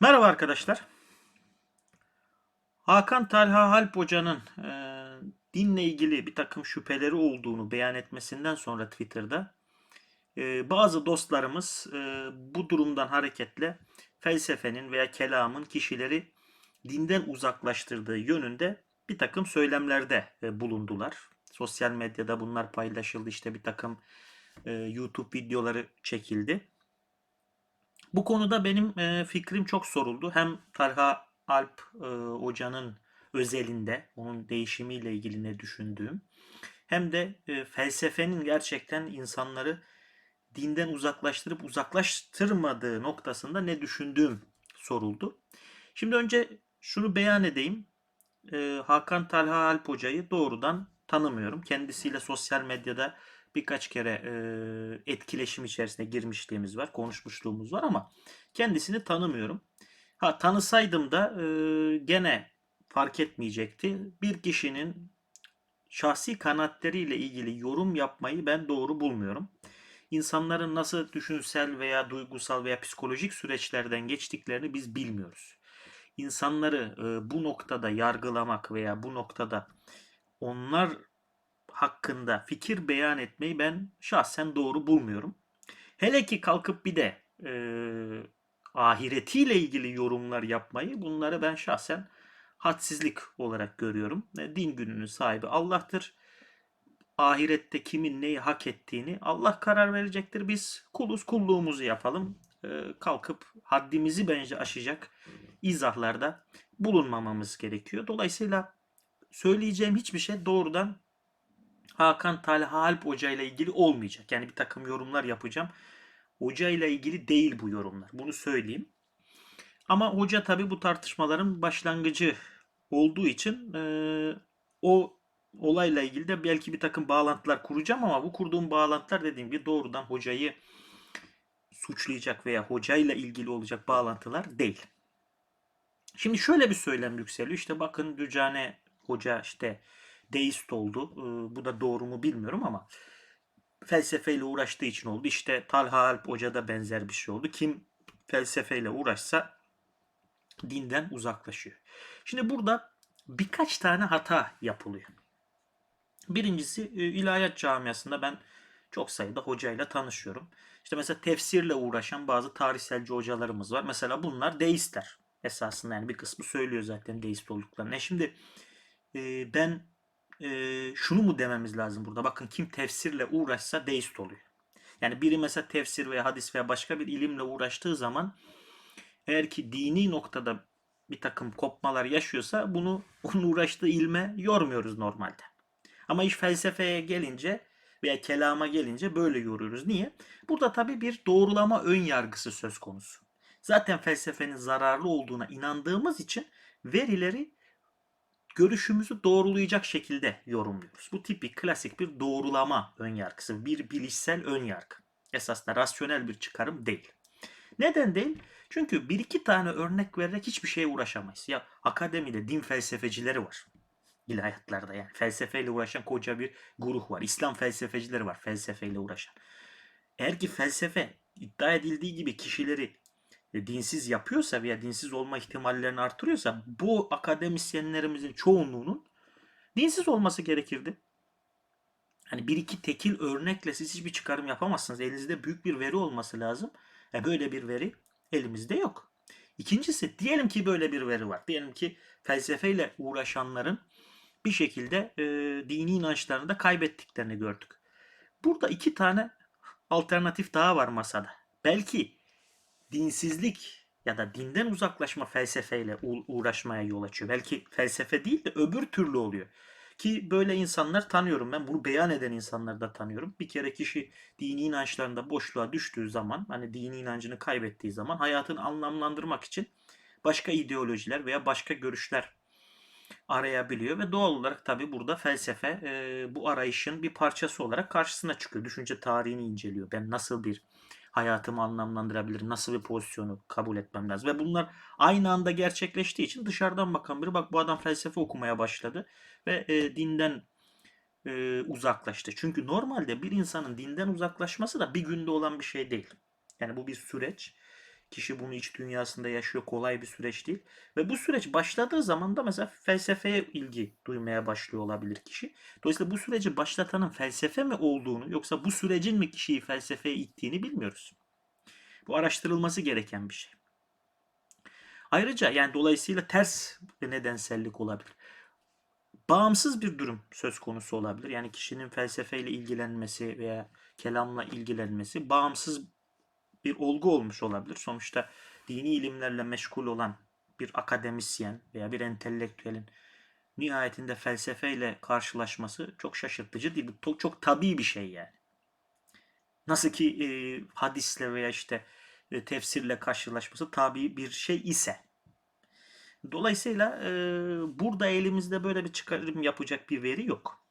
Merhaba arkadaşlar. Hakan Talha Halp Hoca'nın e, dinle ilgili bir takım şüpheleri olduğunu beyan etmesinden sonra Twitter'da e, bazı dostlarımız e, bu durumdan hareketle felsefenin veya kelamın kişileri dinden uzaklaştırdığı yönünde bir takım söylemlerde e, bulundular. Sosyal medyada bunlar paylaşıldı. İşte bir takım e, YouTube videoları çekildi. Bu konuda benim e, fikrim çok soruldu. Hem Talha Alp e, Hoca'nın özelinde, onun değişimiyle ilgili ne düşündüğüm, hem de e, felsefenin gerçekten insanları dinden uzaklaştırıp uzaklaştırmadığı noktasında ne düşündüğüm soruldu. Şimdi önce şunu beyan edeyim. Hakan Talha Alp Hoca'yı doğrudan tanımıyorum. Kendisiyle sosyal medyada birkaç kere e, etkileşim içerisine girmişliğimiz var, konuşmuşluğumuz var ama kendisini tanımıyorum. Ha tanısaydım da e, gene fark etmeyecekti. Bir kişinin şahsi kanaatleriyle ilgili yorum yapmayı ben doğru bulmuyorum. İnsanların nasıl düşünsel veya duygusal veya psikolojik süreçlerden geçtiklerini biz bilmiyoruz. İnsanları e, bu noktada yargılamak veya bu noktada onlar hakkında fikir beyan etmeyi ben şahsen doğru bulmuyorum. Hele ki kalkıp bir de e, ahiretiyle ilgili yorumlar yapmayı bunları ben şahsen hadsizlik olarak görüyorum. E, din gününün sahibi Allah'tır. Ahirette kimin neyi hak ettiğini Allah karar verecektir. Biz kuluz kulluğumuzu yapalım. E, kalkıp haddimizi bence aşacak izahlarda bulunmamamız gerekiyor. Dolayısıyla söyleyeceğim hiçbir şey doğrudan Hakan Talha Alp Hoca ile ilgili olmayacak. Yani bir takım yorumlar yapacağım. Hoca ile ilgili değil bu yorumlar. Bunu söyleyeyim. Ama hoca tabi bu tartışmaların başlangıcı olduğu için e, o olayla ilgili de belki bir takım bağlantılar kuracağım ama bu kurduğum bağlantılar dediğim gibi doğrudan hocayı suçlayacak veya hocayla ilgili olacak bağlantılar değil. Şimdi şöyle bir söylem yükseliyor. İşte bakın Dücane Hoca işte deist oldu. Ee, bu da doğru mu bilmiyorum ama felsefeyle uğraştığı için oldu. İşte Talha Alp Hoca da benzer bir şey oldu. Kim felsefeyle uğraşsa dinden uzaklaşıyor. Şimdi burada birkaç tane hata yapılıyor. Birincisi e, ilahiyat camiasında ben çok sayıda hocayla tanışıyorum. İşte mesela tefsirle uğraşan bazı tarihselci hocalarımız var. Mesela bunlar deistler. Esasında yani bir kısmı söylüyor zaten deist olduklarını. E şimdi e, ben e, şunu mu dememiz lazım burada? Bakın kim tefsirle uğraşsa deist oluyor. Yani biri mesela tefsir veya hadis veya başka bir ilimle uğraştığı zaman eğer ki dini noktada bir takım kopmalar yaşıyorsa bunu onun uğraştığı ilme yormuyoruz normalde. Ama iş felsefeye gelince veya kelama gelince böyle yoruyoruz. Niye? Burada tabii bir doğrulama ön yargısı söz konusu. Zaten felsefenin zararlı olduğuna inandığımız için verileri görüşümüzü doğrulayacak şekilde yorumluyoruz. Bu tipik klasik bir doğrulama ön yargısı, bir bilişsel ön yargı. Esasında rasyonel bir çıkarım değil. Neden değil? Çünkü bir iki tane örnek vererek hiçbir şeye uğraşamayız. Ya akademide din felsefecileri var. İlahiyatlarda yani felsefeyle uğraşan koca bir grup var. İslam felsefecileri var felsefeyle uğraşan. Eğer ki felsefe iddia edildiği gibi kişileri dinsiz yapıyorsa veya dinsiz olma ihtimallerini artırıyorsa bu akademisyenlerimizin çoğunluğunun dinsiz olması gerekirdi. Hani bir iki tekil örnekle siz hiçbir çıkarım yapamazsınız. Elinizde büyük bir veri olması lazım. E böyle bir veri elimizde yok. İkincisi diyelim ki böyle bir veri var. Diyelim ki felsefeyle uğraşanların bir şekilde e, dini inançlarını da kaybettiklerini gördük. Burada iki tane alternatif daha var masada. Belki dinsizlik ya da dinden uzaklaşma felsefeyle uğraşmaya yol açıyor. Belki felsefe değil de öbür türlü oluyor. Ki böyle insanlar tanıyorum ben. Bunu beyan eden insanları da tanıyorum. Bir kere kişi dini inançlarında boşluğa düştüğü zaman, hani dini inancını kaybettiği zaman hayatını anlamlandırmak için başka ideolojiler veya başka görüşler arayabiliyor ve doğal olarak tabi burada felsefe e, bu arayışın bir parçası olarak karşısına çıkıyor. Düşünce tarihini inceliyor. Ben nasıl bir hayatımı anlamlandırabilirim? Nasıl bir pozisyonu kabul etmem lazım? Ve bunlar aynı anda gerçekleştiği için dışarıdan bakan biri bak bu adam felsefe okumaya başladı ve e, dinden e, uzaklaştı. Çünkü normalde bir insanın dinden uzaklaşması da bir günde olan bir şey değil. Yani bu bir süreç. Kişi bunu iç dünyasında yaşıyor. Kolay bir süreç değil. Ve bu süreç başladığı zaman da mesela felsefeye ilgi duymaya başlıyor olabilir kişi. Dolayısıyla bu süreci başlatanın felsefe mi olduğunu yoksa bu sürecin mi kişiyi felsefeye ittiğini bilmiyoruz. Bu araştırılması gereken bir şey. Ayrıca yani dolayısıyla ters bir nedensellik olabilir. Bağımsız bir durum söz konusu olabilir. Yani kişinin felsefeyle ilgilenmesi veya kelamla ilgilenmesi bağımsız bir olgu olmuş olabilir. Sonuçta dini ilimlerle meşgul olan bir akademisyen veya bir entelektüelin nihayetinde felsefeyle karşılaşması çok şaşırtıcı değil. Çok, çok tabii bir şey yani. Nasıl ki e, hadisle veya işte e, tefsirle karşılaşması tabii bir şey ise. Dolayısıyla e, burada elimizde böyle bir çıkarım yapacak bir veri yok.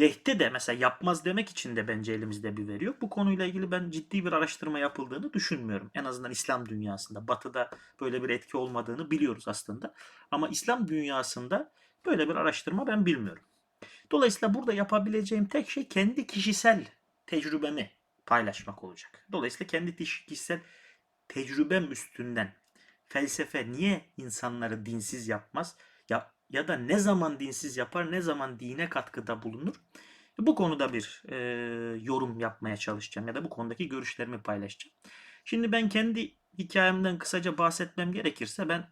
Lehte de mesela yapmaz demek için de bence elimizde bir veri yok. Bu konuyla ilgili ben ciddi bir araştırma yapıldığını düşünmüyorum. En azından İslam dünyasında. Batı'da böyle bir etki olmadığını biliyoruz aslında. Ama İslam dünyasında böyle bir araştırma ben bilmiyorum. Dolayısıyla burada yapabileceğim tek şey kendi kişisel tecrübemi paylaşmak olacak. Dolayısıyla kendi kişisel tecrübem üstünden felsefe niye insanları dinsiz yapmaz? Ya da ne zaman dinsiz yapar, ne zaman dine katkıda bulunur? Bu konuda bir e, yorum yapmaya çalışacağım ya da bu konudaki görüşlerimi paylaşacağım. Şimdi ben kendi hikayemden kısaca bahsetmem gerekirse ben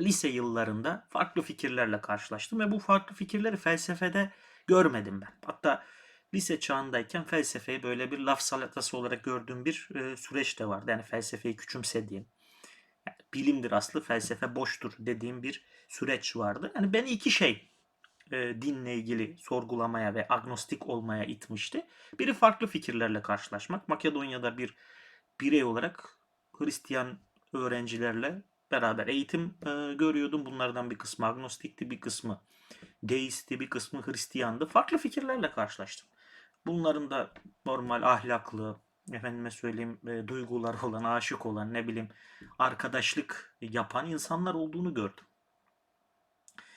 lise yıllarında farklı fikirlerle karşılaştım ve bu farklı fikirleri felsefede görmedim ben. Hatta lise çağındayken felsefeyi böyle bir laf salatası olarak gördüğüm bir e, süreç de vardı. Yani felsefeyi küçümsediğim, bilimdir aslı, felsefe boştur dediğim bir süreç vardı. Yani beni iki şey e, dinle ilgili sorgulamaya ve agnostik olmaya itmişti. Biri farklı fikirlerle karşılaşmak. Makedonya'da bir birey olarak Hristiyan öğrencilerle beraber eğitim e, görüyordum. Bunlardan bir kısmı agnostikti, bir kısmı deisti, bir kısmı Hristiyandı. Farklı fikirlerle karşılaştım. Bunların da normal ahlaklı, efendime söyleyeyim e, duygular olan, aşık olan, ne bileyim arkadaşlık yapan insanlar olduğunu gördüm.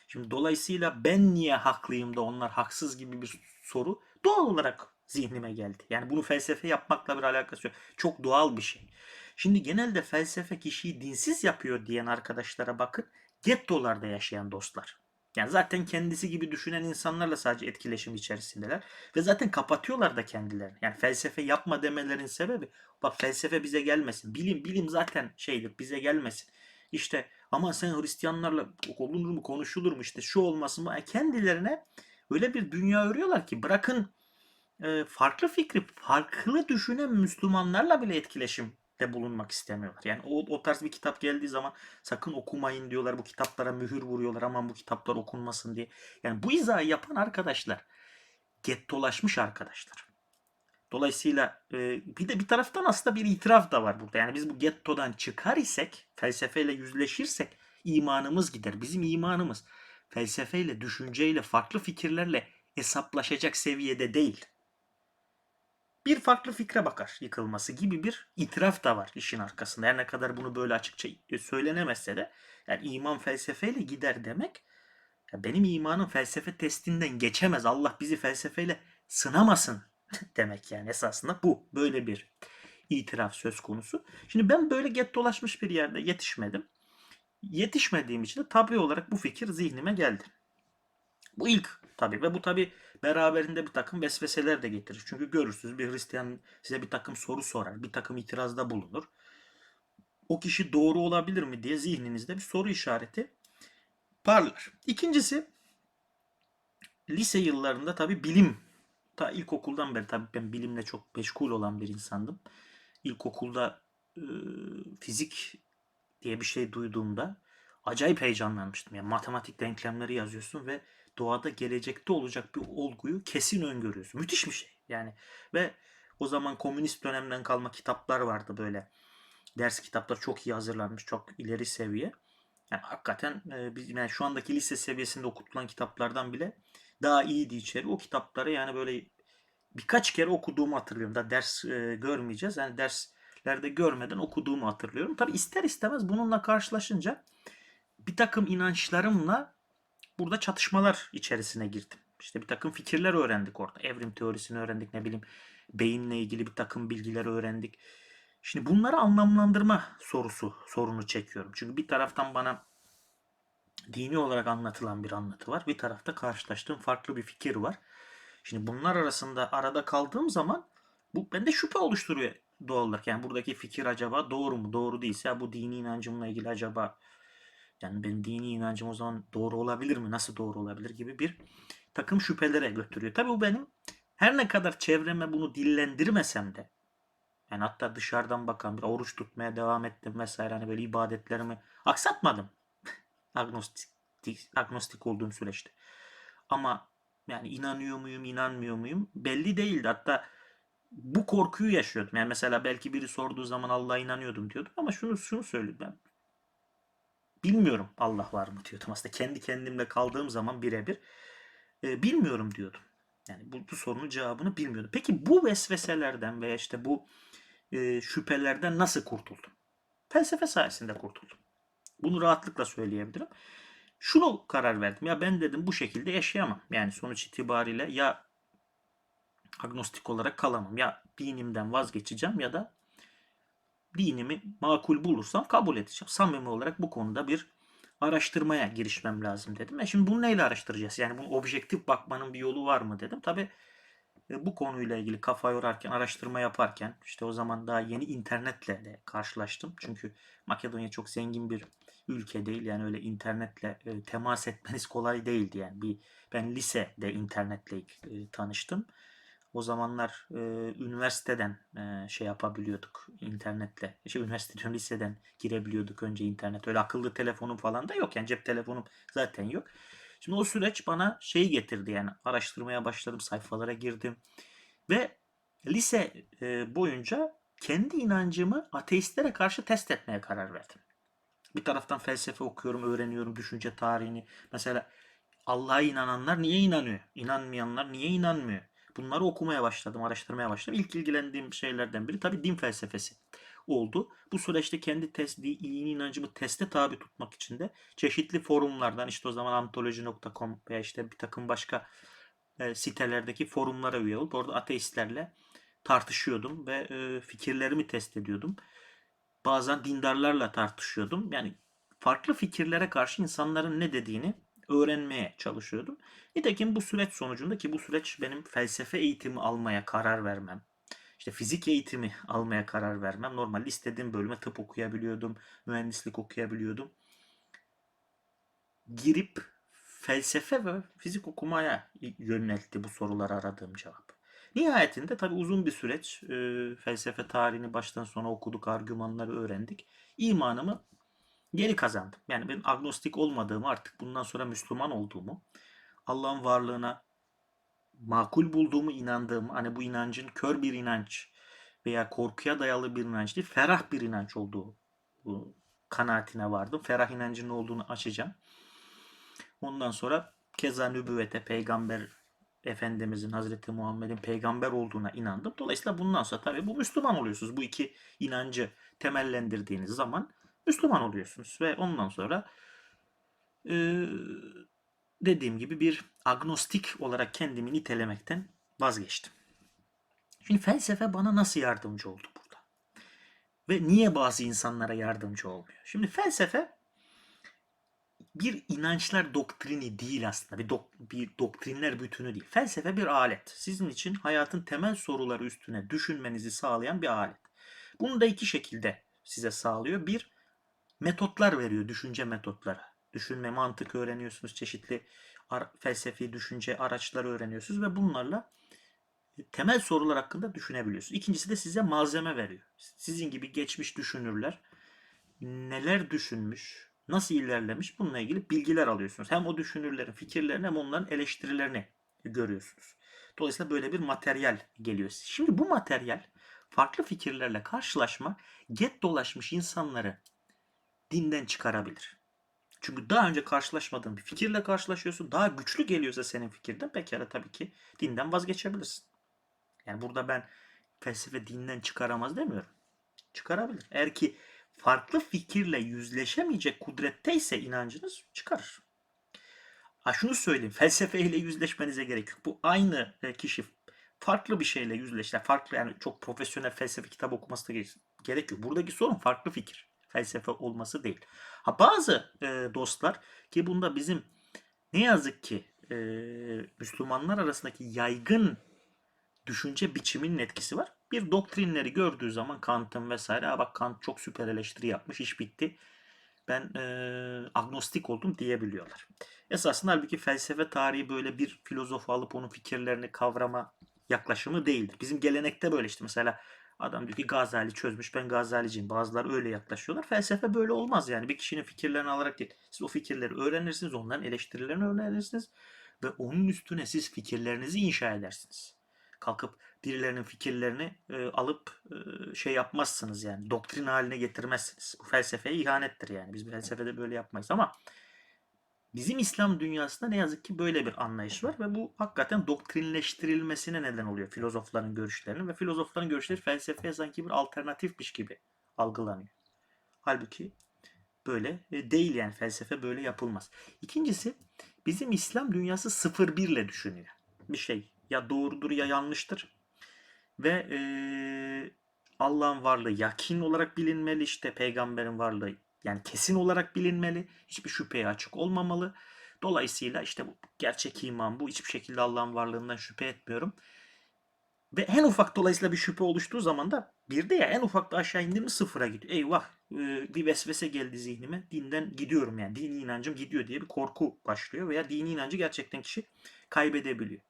Şimdi dolayısıyla ben niye haklıyım da onlar haksız gibi bir soru doğal olarak zihnime geldi. Yani bunu felsefe yapmakla bir alakası yok. Çok doğal bir şey. Şimdi genelde felsefe kişiyi dinsiz yapıyor diyen arkadaşlara bakın. Gettolarda yaşayan dostlar. Yani zaten kendisi gibi düşünen insanlarla sadece etkileşim içerisindeler. Ve zaten kapatıyorlar da kendilerini. Yani felsefe yapma demelerin sebebi bak felsefe bize gelmesin. Bilim bilim zaten şeydir bize gelmesin. İşte ama sen Hristiyanlarla olunur mu konuşulur mu işte şu olmasın mı? Yani kendilerine öyle bir dünya örüyorlar ki bırakın e, farklı fikri farklı düşünen Müslümanlarla bile etkileşim de bulunmak istemiyorlar. Yani o, o tarz bir kitap geldiği zaman sakın okumayın diyorlar. Bu kitaplara mühür vuruyorlar. Aman bu kitaplar okunmasın diye. Yani bu izahı yapan arkadaşlar gettolaşmış arkadaşlar. Dolayısıyla e, bir de bir taraftan aslında bir itiraf da var burada. Yani biz bu gettodan çıkar isek, felsefeyle yüzleşirsek imanımız gider. Bizim imanımız felsefeyle, düşünceyle, farklı fikirlerle hesaplaşacak seviyede değil bir farklı fikre bakar yıkılması gibi bir itiraf da var işin arkasında. Her ne kadar bunu böyle açıkça söylenemezse de yani iman felsefeyle gider demek benim imanım felsefe testinden geçemez. Allah bizi felsefeyle sınamasın demek yani esasında bu. Böyle bir itiraf söz konusu. Şimdi ben böyle get dolaşmış bir yerde yetişmedim. Yetişmediğim için de tabi olarak bu fikir zihnime geldi. Bu ilk tabi ve bu tabi beraberinde bir takım vesveseler de getirir. Çünkü görürsünüz bir Hristiyan size bir takım soru sorar, bir takım itirazda bulunur. O kişi doğru olabilir mi diye zihninizde bir soru işareti parlar. İkincisi lise yıllarında tabi bilim ta ilkokuldan beri tabi ben bilimle çok meşgul olan bir insandım. İlkokulda e, fizik diye bir şey duyduğumda acayip heyecanlanmıştım. Yani matematik denklemleri yazıyorsun ve doğada gelecekte olacak bir olguyu kesin öngörüyorsun. Müthiş bir şey. Yani ve o zaman komünist dönemden kalma kitaplar vardı böyle. Ders kitaplar çok iyi hazırlanmış, çok ileri seviye. Yani hakikaten e, yani şu andaki lise seviyesinde okutulan kitaplardan bile daha iyiydi içeri. O kitapları yani böyle birkaç kere okuduğumu hatırlıyorum. Da ders e, görmeyeceğiz. Yani derslerde görmeden okuduğumu hatırlıyorum. Tabi ister istemez bununla karşılaşınca bir takım inançlarımla burada çatışmalar içerisine girdim. İşte bir takım fikirler öğrendik orada. Evrim teorisini öğrendik ne bileyim. Beyinle ilgili bir takım bilgiler öğrendik. Şimdi bunları anlamlandırma sorusu sorunu çekiyorum. Çünkü bir taraftan bana dini olarak anlatılan bir anlatı var. Bir tarafta karşılaştığım farklı bir fikir var. Şimdi bunlar arasında arada kaldığım zaman bu bende şüphe oluşturuyor doğal olarak. Yani buradaki fikir acaba doğru mu? Doğru değilse bu dini inancımla ilgili acaba yani benim dini inancım o zaman doğru olabilir mi? Nasıl doğru olabilir gibi bir takım şüphelere götürüyor. Tabii bu benim her ne kadar çevreme bunu dillendirmesem de yani hatta dışarıdan bakan bir oruç tutmaya devam ettim vesaire hani böyle ibadetlerimi aksatmadım. agnostik, agnostik olduğum süreçte. Ama yani inanıyor muyum, inanmıyor muyum belli değildi. Hatta bu korkuyu yaşıyordum. Yani mesela belki biri sorduğu zaman Allah'a inanıyordum diyordum ama şunu şunu söyleyeyim ben. Bilmiyorum Allah var mı diyordum. Aslında kendi kendimle kaldığım zaman birebir e, bilmiyorum diyordum. Yani bu, bu sorunun cevabını bilmiyordum. Peki bu vesveselerden veya işte bu e, şüphelerden nasıl kurtuldum? Felsefe sayesinde kurtuldum. Bunu rahatlıkla söyleyebilirim. Şunu karar verdim. Ya ben dedim bu şekilde yaşayamam. Yani sonuç itibariyle ya agnostik olarak kalamam. Ya dinimden vazgeçeceğim ya da dinimi makul bulursam kabul edeceğim. Samimi olarak bu konuda bir araştırmaya girişmem lazım dedim. E şimdi bunu neyle araştıracağız? Yani bunu objektif bakmanın bir yolu var mı dedim. Tabi bu konuyla ilgili kafa yorarken, araştırma yaparken işte o zaman daha yeni internetle de karşılaştım. Çünkü Makedonya çok zengin bir ülke değil. Yani öyle internetle e, temas etmeniz kolay değildi. Yani bir ben lisede internetle e, tanıştım. O zamanlar e, üniversiteden e, şey yapabiliyorduk internetle. İşte üniversiteden, liseden girebiliyorduk önce internet. Öyle akıllı telefonum falan da yok. Yani cep telefonum zaten yok. Şimdi o süreç bana şeyi getirdi yani araştırmaya başladım, sayfalara girdim. Ve lise e, boyunca kendi inancımı ateistlere karşı test etmeye karar verdim. Bir taraftan felsefe okuyorum, öğreniyorum düşünce tarihini. Mesela Allah'a inananlar niye inanıyor? İnanmayanlar niye inanmıyor? Bunları okumaya başladım, araştırmaya başladım. İlk ilgilendiğim şeylerden biri tabii din felsefesi oldu. Bu süreçte kendi test, dini inancımı teste tabi tutmak için de çeşitli forumlardan işte o zaman antoloji.com veya işte bir takım başka e, sitelerdeki forumlara üye olup orada ateistlerle tartışıyordum ve e, fikirlerimi test ediyordum. Bazen dindarlarla tartışıyordum. Yani farklı fikirlere karşı insanların ne dediğini öğrenmeye çalışıyordum. Nitekim bu süreç sonucunda ki bu süreç benim felsefe eğitimi almaya karar vermem, işte fizik eğitimi almaya karar vermem. Normalde istediğim bölüme tıp okuyabiliyordum, mühendislik okuyabiliyordum. Girip felsefe ve fizik okumaya yöneltti bu soruları aradığım cevap. Nihayetinde tabi uzun bir süreç e, felsefe tarihini baştan sona okuduk, argümanları öğrendik. İmanımı geri kazandım. Yani ben agnostik olmadığımı artık bundan sonra Müslüman olduğumu, Allah'ın varlığına makul bulduğumu inandığım hani bu inancın kör bir inanç veya korkuya dayalı bir inanç değil ferah bir inanç olduğu bu kanaatine vardım. Ferah inancın ne olduğunu açacağım. Ondan sonra keza nübüvvete peygamber Efendimizin Hazreti Muhammed'in peygamber olduğuna inandım. Dolayısıyla bundan sonra tabii bu Müslüman oluyorsunuz. Bu iki inancı temellendirdiğiniz zaman Müslüman oluyorsunuz. Ve ondan sonra e, dediğim gibi bir agnostik olarak kendimi nitelemekten vazgeçtim. Şimdi felsefe bana nasıl yardımcı oldu burada? Ve niye bazı insanlara yardımcı olmuyor? Şimdi felsefe bir inançlar doktrini değil aslında. Bir, dok, bir doktrinler bütünü değil. Felsefe bir alet. Sizin için hayatın temel soruları üstüne düşünmenizi sağlayan bir alet. Bunu da iki şekilde size sağlıyor. Bir, metotlar veriyor, düşünce metotları düşünme, mantık öğreniyorsunuz. Çeşitli felsefi düşünce araçları öğreniyorsunuz ve bunlarla e, temel sorular hakkında düşünebiliyorsunuz. İkincisi de size malzeme veriyor. Sizin gibi geçmiş düşünürler neler düşünmüş, nasıl ilerlemiş bununla ilgili bilgiler alıyorsunuz. Hem o düşünürlerin fikirlerini hem onların eleştirilerini görüyorsunuz. Dolayısıyla böyle bir materyal geliyor. Şimdi bu materyal farklı fikirlerle karşılaşma get dolaşmış insanları dinden çıkarabilir. Çünkü daha önce karşılaşmadığın bir fikirle karşılaşıyorsun. Daha güçlü geliyorsa senin fikirden pekala tabii ki dinden vazgeçebilirsin. Yani burada ben felsefe dinden çıkaramaz demiyorum. Çıkarabilir. Eğer ki farklı fikirle yüzleşemeyecek kudretteyse inancınız çıkarır. Ha şunu söyleyeyim. Felsefeyle yüzleşmenize gerek yok. Bu aynı e, kişi farklı bir şeyle yüzleşler. Farklı yani çok profesyonel felsefe kitap okuması da gerek yok. Buradaki sorun farklı fikir. Felsefe olması değil. Ha bazı e, dostlar ki bunda bizim ne yazık ki e, Müslümanlar arasındaki yaygın düşünce biçiminin etkisi var. Bir doktrinleri gördüğü zaman Kant'ın vesaire "Aa bak Kant çok süper eleştiri yapmış iş bitti. Ben e, agnostik oldum diyebiliyorlar. Esasında halbuki felsefe tarihi böyle bir filozofu alıp onun fikirlerini kavrama yaklaşımı değildir. Bizim gelenekte böyle işte mesela adam diyor ki Gazali çözmüş ben Gazaliciyim. Bazıları öyle yaklaşıyorlar. Felsefe böyle olmaz yani. Bir kişinin fikirlerini alarak değil. Siz o fikirleri öğrenirsiniz. Onların eleştirilerini öğrenirsiniz. Ve onun üstüne siz fikirlerinizi inşa edersiniz. Kalkıp birilerinin fikirlerini e, alıp e, şey yapmazsınız yani. Doktrin haline getirmezsiniz. Bu felsefeye ihanettir yani. Biz felsefede böyle yapmayız ama Bizim İslam dünyasında ne yazık ki böyle bir anlayış var ve bu hakikaten doktrinleştirilmesine neden oluyor filozofların görüşlerinin ve filozofların görüşleri felsefeye sanki bir alternatifmiş gibi algılanıyor. Halbuki böyle e, değil yani felsefe böyle yapılmaz. İkincisi bizim İslam dünyası 01 ile düşünüyor. Bir şey ya doğrudur ya yanlıştır ve e, Allah'ın varlığı yakin olarak bilinmeli işte peygamberin varlığı yani kesin olarak bilinmeli. Hiçbir şüpheye açık olmamalı. Dolayısıyla işte bu gerçek iman bu. Hiçbir şekilde Allah'ın varlığından şüphe etmiyorum. Ve en ufak dolayısıyla bir şüphe oluştuğu zaman da bir de ya en ufak da aşağı indim mi sıfıra gidiyor. Eyvah e, bir vesvese geldi zihnime. Dinden gidiyorum yani. Dini inancım gidiyor diye bir korku başlıyor. Veya dini inancı gerçekten kişi kaybedebiliyor.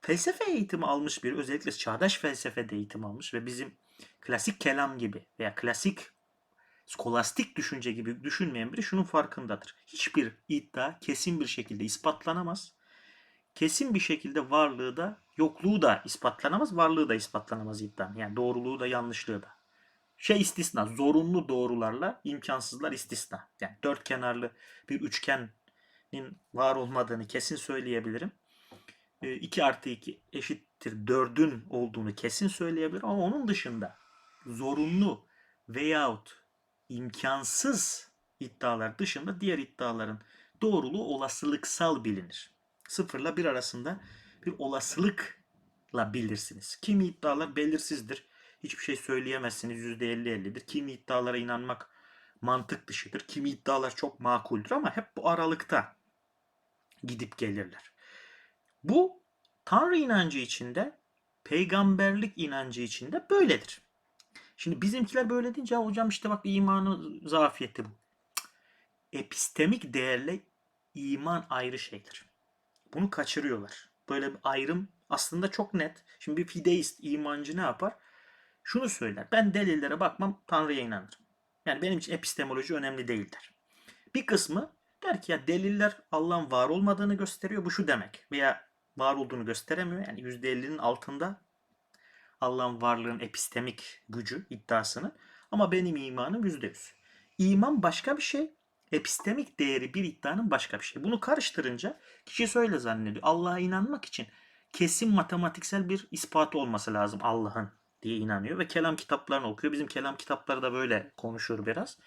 Felsefe eğitimi almış bir özellikle çağdaş felsefede eğitim almış ve bizim klasik kelam gibi veya klasik skolastik düşünce gibi düşünmeyen biri şunun farkındadır. Hiçbir iddia kesin bir şekilde ispatlanamaz. Kesin bir şekilde varlığı da yokluğu da ispatlanamaz, varlığı da ispatlanamaz iddianın. Yani doğruluğu da yanlışlığı da. Şey istisna, zorunlu doğrularla imkansızlar istisna. Yani dört kenarlı bir üçgenin var olmadığını kesin söyleyebilirim. 2 artı 2 eşittir 4'ün olduğunu kesin söyleyebilirim ama onun dışında zorunlu veyahut imkansız iddialar dışında diğer iddiaların doğruluğu olasılıksal bilinir. Sıfırla bir arasında bir olasılıkla bilirsiniz. Kimi iddialar belirsizdir. Hiçbir şey söyleyemezsiniz. %50-50'dir. Kimi iddialara inanmak mantık dışıdır. Kimi iddialar çok makuldür ama hep bu aralıkta gidip gelirler. Bu Tanrı inancı içinde, peygamberlik inancı içinde böyledir. Şimdi bizimkiler böyle deyince "Ya hocam işte bak imanı zafiyeti bu. Epistemik değerle iman ayrı şeydir. Bunu kaçırıyorlar. Böyle bir ayrım aslında çok net. Şimdi bir fideist, imancı ne yapar? Şunu söyler. Ben delillere bakmam, Tanrı'ya inanırım. Yani benim için epistemoloji önemli değildir. Bir kısmı der ki ya deliller Allah'ın var olmadığını gösteriyor. Bu şu demek. Veya var olduğunu gösteremiyor. Yani %50'nin altında Allah'ın varlığın epistemik gücü iddiasını. Ama benim imanım %100. İman başka bir şey. Epistemik değeri bir iddianın başka bir şey. Bunu karıştırınca kişi şöyle zannediyor. Allah'a inanmak için kesin matematiksel bir ispatı olması lazım Allah'ın diye inanıyor ve kelam kitaplarını okuyor. Bizim kelam kitapları da böyle konuşur biraz.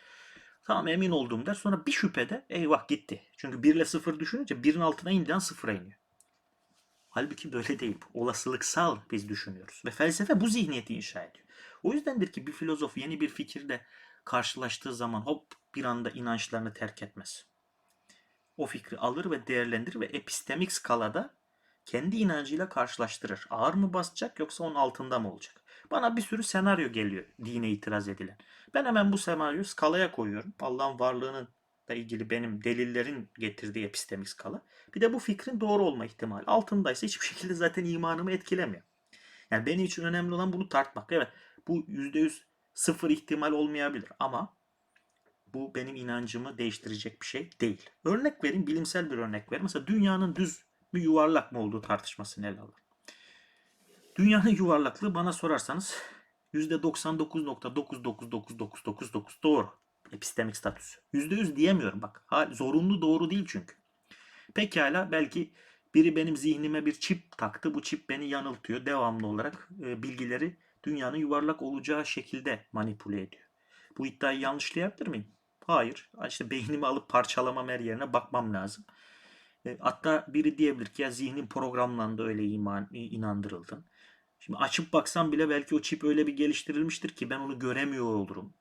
Tamam emin oldum der. Sonra bir şüphede eyvah gitti. Çünkü 1 ile 0 düşününce 1'in altına indiğin sıfıra iniyor. Halbuki böyle değil. Olasılıksal biz düşünüyoruz. Ve felsefe bu zihniyeti inşa ediyor. O yüzdendir ki bir filozof yeni bir fikirde karşılaştığı zaman hop bir anda inançlarını terk etmez. O fikri alır ve değerlendirir ve epistemik skalada kendi inancıyla karşılaştırır. Ağır mı basacak yoksa onun altında mı olacak? Bana bir sürü senaryo geliyor dine itiraz edilen. Ben hemen bu senaryoyu skalaya koyuyorum. Allah'ın varlığının ilgili benim delillerin getirdiği epistemik skala. Bir de bu fikrin doğru olma ihtimali. Altındaysa hiçbir şekilde zaten imanımı etkilemiyor. Yani benim için önemli olan bunu tartmak. Evet bu %100 sıfır ihtimal olmayabilir ama bu benim inancımı değiştirecek bir şey değil. Örnek vereyim, bilimsel bir örnek vereyim. Mesela dünyanın düz mü yuvarlak mı olduğu tartışmasını ele alalım. Dünyanın yuvarlaklığı bana sorarsanız %99.99999 doğru epistemik statüsü. %100 diyemiyorum bak. Zorunlu doğru değil çünkü. Pekala belki biri benim zihnime bir çip taktı. Bu çip beni yanıltıyor. Devamlı olarak e, bilgileri dünyanın yuvarlak olacağı şekilde manipüle ediyor. Bu iddiayı yanlışlayabilir miyim? Hayır. İşte beynimi alıp parçalamam her yerine bakmam lazım. E, hatta biri diyebilir ki ya zihnin programlandı öyle iman inandırıldın. Şimdi açıp baksam bile belki o çip öyle bir geliştirilmiştir ki ben onu göremiyor olurum.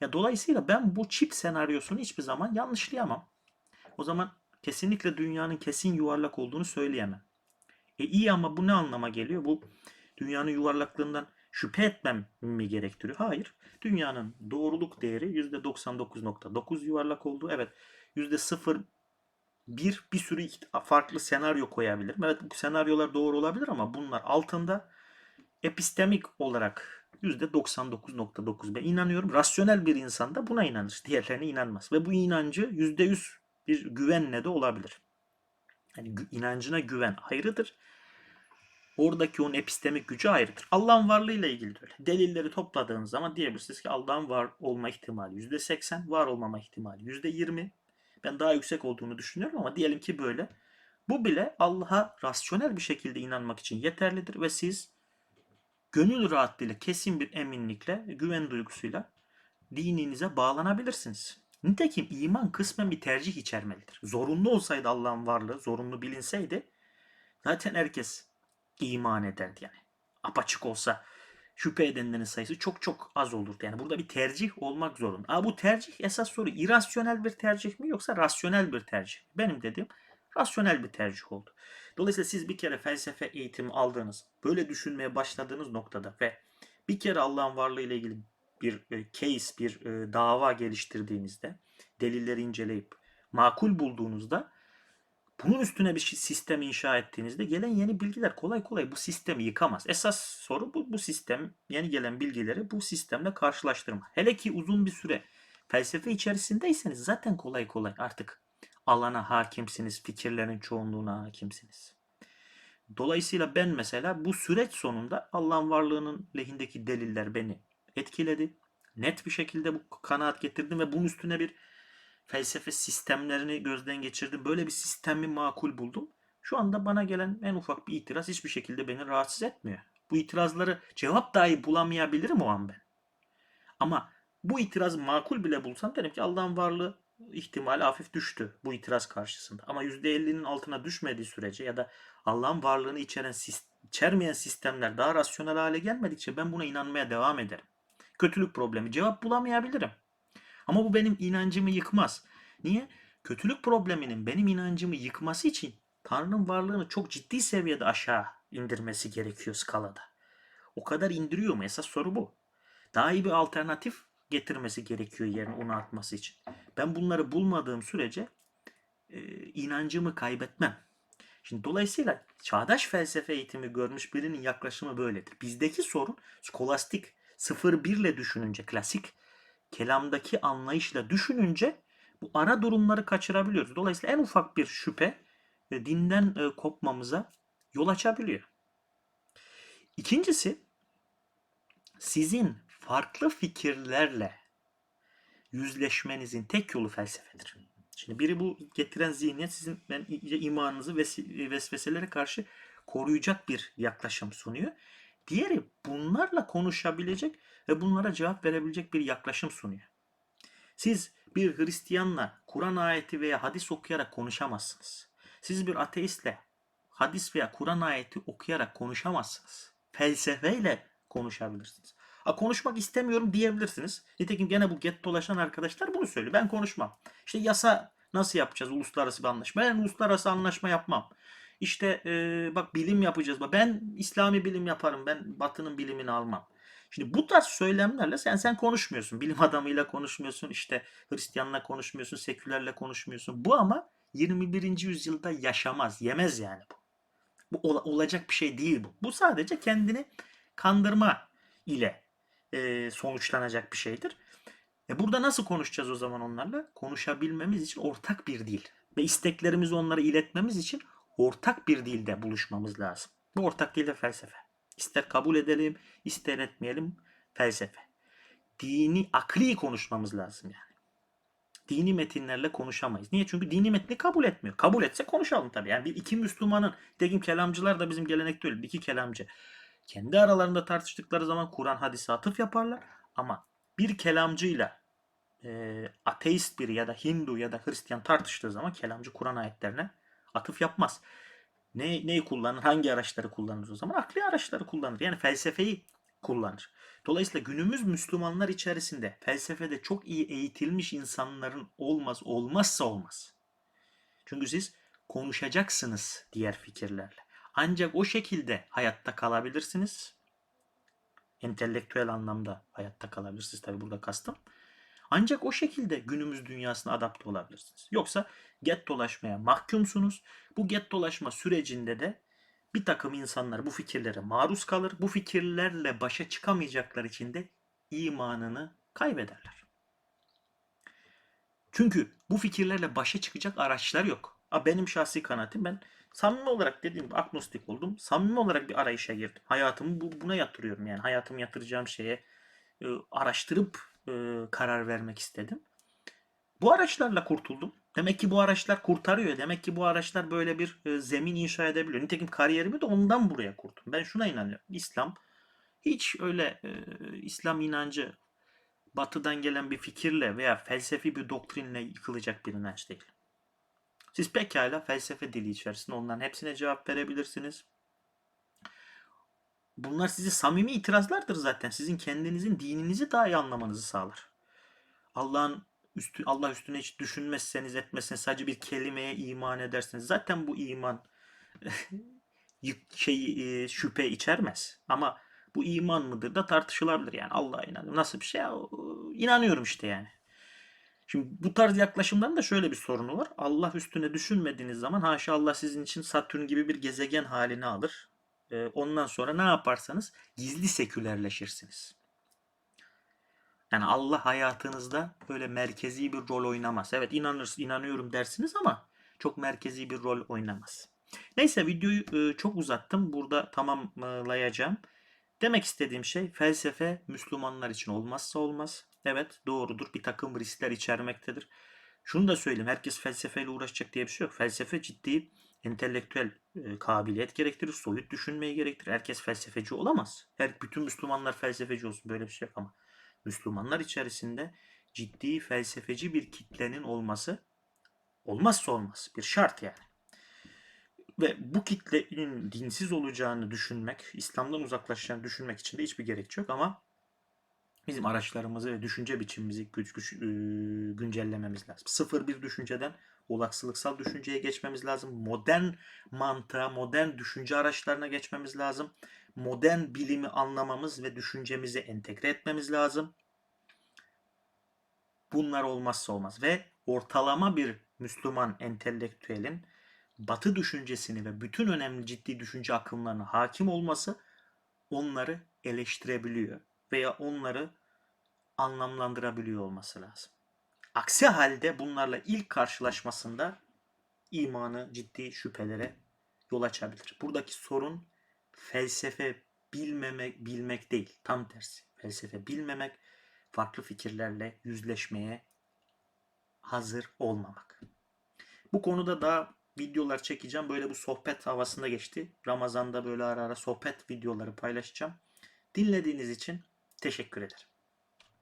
Ya dolayısıyla ben bu çip senaryosunu hiçbir zaman yanlışlayamam. O zaman kesinlikle dünyanın kesin yuvarlak olduğunu söyleyemem. E iyi ama bu ne anlama geliyor? Bu dünyanın yuvarlaklığından şüphe etmem mi gerektiriyor? Hayır. Dünyanın doğruluk değeri %99.9 yuvarlak olduğu. Evet %0 bir bir sürü farklı senaryo koyabilirim. Evet bu senaryolar doğru olabilir ama bunlar altında epistemik olarak %99.9 ben inanıyorum. Rasyonel bir insan da buna inanır. Diğerlerine inanmaz. Ve bu inancı %100 bir güvenle de olabilir. Yani inancına güven ayrıdır. Oradaki onun epistemik gücü ayrıdır. Allah'ın varlığıyla ilgili de öyle. Delilleri topladığınız zaman diyebilirsiniz ki Allah'ın var olma ihtimali %80, var olmama ihtimali %20. Ben daha yüksek olduğunu düşünüyorum ama diyelim ki böyle. Bu bile Allah'a rasyonel bir şekilde inanmak için yeterlidir ve siz gönül rahatlığıyla, kesin bir eminlikle, güven duygusuyla dininize bağlanabilirsiniz. Nitekim iman kısmen bir tercih içermelidir. Zorunlu olsaydı Allah'ın varlığı, zorunlu bilinseydi zaten herkes iman ederdi yani. Apaçık olsa şüphe edenlerin sayısı çok çok az olurdu. Yani burada bir tercih olmak zorunda. Ama bu tercih esas soru irasyonel bir tercih mi yoksa rasyonel bir tercih mi? Benim dediğim rasyonel bir tercih oldu. Dolayısıyla siz bir kere felsefe eğitimi aldığınız, böyle düşünmeye başladığınız noktada ve bir kere Allah'ın varlığı ile ilgili bir e, case, bir e, dava geliştirdiğinizde, delilleri inceleyip makul bulduğunuzda bunun üstüne bir sistem inşa ettiğinizde gelen yeni bilgiler kolay kolay bu sistemi yıkamaz. Esas soru bu, bu sistem, yeni gelen bilgileri bu sistemle karşılaştırma. Hele ki uzun bir süre felsefe içerisindeyseniz zaten kolay kolay artık alana hakimsiniz, fikirlerin çoğunluğuna hakimsiniz. Dolayısıyla ben mesela bu süreç sonunda Allah'ın varlığının lehindeki deliller beni etkiledi. Net bir şekilde bu kanaat getirdim ve bunun üstüne bir felsefe sistemlerini gözden geçirdim. Böyle bir sistemi makul buldum. Şu anda bana gelen en ufak bir itiraz hiçbir şekilde beni rahatsız etmiyor. Bu itirazları cevap dahi bulamayabilirim o an ben. Ama bu itiraz makul bile bulsam derim ki Allah'ın varlığı ihtimali hafif düştü bu itiraz karşısında. Ama %50'nin altına düşmediği sürece ya da Allah'ın varlığını içeren içermeyen sistemler daha rasyonel hale gelmedikçe ben buna inanmaya devam ederim. Kötülük problemi cevap bulamayabilirim. Ama bu benim inancımı yıkmaz. Niye? Kötülük probleminin benim inancımı yıkması için Tanrı'nın varlığını çok ciddi seviyede aşağı indirmesi gerekiyor skalada. O kadar indiriyor mu? Esas soru bu. Daha iyi bir alternatif getirmesi gerekiyor yerine onu atması için. Ben bunları bulmadığım sürece e, inancımı kaybetmem. Şimdi dolayısıyla çağdaş felsefe eğitimi görmüş birinin yaklaşımı böyledir. Bizdeki sorun skolastik 0-1 ile düşününce, klasik kelamdaki anlayışla düşününce bu ara durumları kaçırabiliyoruz. Dolayısıyla en ufak bir şüphe e, dinden e, kopmamıza yol açabiliyor. İkincisi sizin farklı fikirlerle yüzleşmenizin tek yolu felsefedir. Şimdi biri bu getiren zihniyet sizin ben imanınızı vesveselere karşı koruyacak bir yaklaşım sunuyor. Diğeri bunlarla konuşabilecek ve bunlara cevap verebilecek bir yaklaşım sunuyor. Siz bir Hristiyanla Kur'an ayeti veya hadis okuyarak konuşamazsınız. Siz bir ateistle hadis veya Kur'an ayeti okuyarak konuşamazsınız. Felsefeyle konuşabilirsiniz. Ha, konuşmak istemiyorum diyebilirsiniz. Nitekim gene bu get dolaşan arkadaşlar bunu söylüyor. Ben konuşmam. İşte yasa nasıl yapacağız uluslararası bir anlaşma? Ben uluslararası anlaşma yapmam. İşte e, bak bilim yapacağız. Ben İslami bilim yaparım. Ben Batı'nın bilimini almam. Şimdi bu tarz söylemlerle sen sen konuşmuyorsun. Bilim adamıyla konuşmuyorsun. işte Hristiyanla konuşmuyorsun. Sekülerle konuşmuyorsun. Bu ama 21. yüzyılda yaşamaz. Yemez yani bu. Bu ola- olacak bir şey değil bu. Bu sadece kendini kandırma ile e, sonuçlanacak bir şeydir. E burada nasıl konuşacağız o zaman onlarla? Konuşabilmemiz için ortak bir dil ve isteklerimizi onlara iletmemiz için ortak bir dilde buluşmamız lazım. Bu ortak dilde felsefe. İster kabul edelim, ister etmeyelim felsefe. Dini, akli konuşmamız lazım yani. Dini metinlerle konuşamayız. Niye? Çünkü dini metni kabul etmiyor. Kabul etse konuşalım tabii. Yani bir iki Müslümanın, tekim kelamcılar da bizim gelenekte öyle. iki kelamcı. Kendi aralarında tartıştıkları zaman Kur'an hadise atıf yaparlar. Ama bir kelamcıyla e, ateist biri ya da Hindu ya da Hristiyan tartıştığı zaman kelamcı Kur'an ayetlerine atıf yapmaz. Ne, neyi kullanır? Hangi araçları kullanır o zaman? Akli araçları kullanır. Yani felsefeyi kullanır. Dolayısıyla günümüz Müslümanlar içerisinde felsefede çok iyi eğitilmiş insanların olmaz olmazsa olmaz. Çünkü siz konuşacaksınız diğer fikirlerle. Ancak o şekilde hayatta kalabilirsiniz. Entelektüel anlamda hayatta kalabilirsiniz tabi burada kastım. Ancak o şekilde günümüz dünyasına adapte olabilirsiniz. Yoksa get dolaşmaya mahkumsunuz. Bu get dolaşma sürecinde de bir takım insanlar bu fikirlere maruz kalır. Bu fikirlerle başa çıkamayacaklar için de imanını kaybederler. Çünkü bu fikirlerle başa çıkacak araçlar yok. Ha, Benim şahsi kanaatim ben samimi olarak dediğim gibi agnostik oldum. Samimi olarak bir arayışa girdim. Hayatımı bu, buna yatırıyorum yani. Hayatımı yatıracağım şeye e, araştırıp e, karar vermek istedim. Bu araçlarla kurtuldum. Demek ki bu araçlar kurtarıyor. Demek ki bu araçlar böyle bir e, zemin inşa edebiliyor. Nitekim kariyerimi de ondan buraya kurdum. Ben şuna inanıyorum. İslam hiç öyle e, İslam inancı batıdan gelen bir fikirle veya felsefi bir doktrinle yıkılacak bir inanç değil. Siz pekala felsefe dili içerisinde onların hepsine cevap verebilirsiniz. Bunlar sizi samimi itirazlardır zaten. Sizin kendinizin dininizi daha iyi anlamanızı sağlar. Allah'ın üstü, Allah üstüne hiç düşünmezseniz etmezseniz sadece bir kelimeye iman ederseniz zaten bu iman şey e, şüphe içermez. Ama bu iman mıdır da tartışılabilir yani. Allah'a inanıyorum. Nasıl bir şey? İnanıyorum işte yani. Şimdi bu tarz yaklaşımların da şöyle bir sorunu var. Allah üstüne düşünmediğiniz zaman haşa Allah sizin için Satürn gibi bir gezegen halini alır. Ee, ondan sonra ne yaparsanız gizli sekülerleşirsiniz. Yani Allah hayatınızda böyle merkezi bir rol oynamaz. Evet inanır, inanıyorum dersiniz ama çok merkezi bir rol oynamaz. Neyse videoyu e, çok uzattım. Burada tamamlayacağım. Demek istediğim şey felsefe Müslümanlar için olmazsa olmaz. Evet doğrudur. Bir takım riskler içermektedir. Şunu da söyleyeyim. Herkes felsefeyle uğraşacak diye bir şey yok. Felsefe ciddi entelektüel e, kabiliyet gerektirir. Soyut düşünmeyi gerektirir. Herkes felsefeci olamaz. Her bütün Müslümanlar felsefeci olsun. Böyle bir şey yok ama Müslümanlar içerisinde ciddi felsefeci bir kitlenin olması olmazsa olmaz. Bir şart yani. Ve bu kitlenin dinsiz olacağını düşünmek, İslam'dan uzaklaşacağını düşünmek için de hiçbir gerekçe yok ama bizim araçlarımızı ve düşünce biçimimizi güç, güç, e, güncellememiz lazım. Sıfır bir düşünceden olasılıksal düşünceye geçmemiz lazım. Modern mantığa, modern düşünce araçlarına geçmemiz lazım. Modern bilimi anlamamız ve düşüncemizi entegre etmemiz lazım. Bunlar olmazsa olmaz ve ortalama bir Müslüman entelektüelin Batı düşüncesini ve bütün önemli ciddi düşünce akımlarına hakim olması onları eleştirebiliyor veya onları anlamlandırabiliyor olması lazım. Aksi halde bunlarla ilk karşılaşmasında imanı ciddi şüphelere yol açabilir. Buradaki sorun felsefe bilmemek, bilmek değil. Tam tersi. Felsefe bilmemek, farklı fikirlerle yüzleşmeye hazır olmamak. Bu konuda daha videolar çekeceğim. Böyle bu sohbet havasında geçti. Ramazan'da böyle ara ara sohbet videoları paylaşacağım. Dinlediğiniz için teşekkür ederim.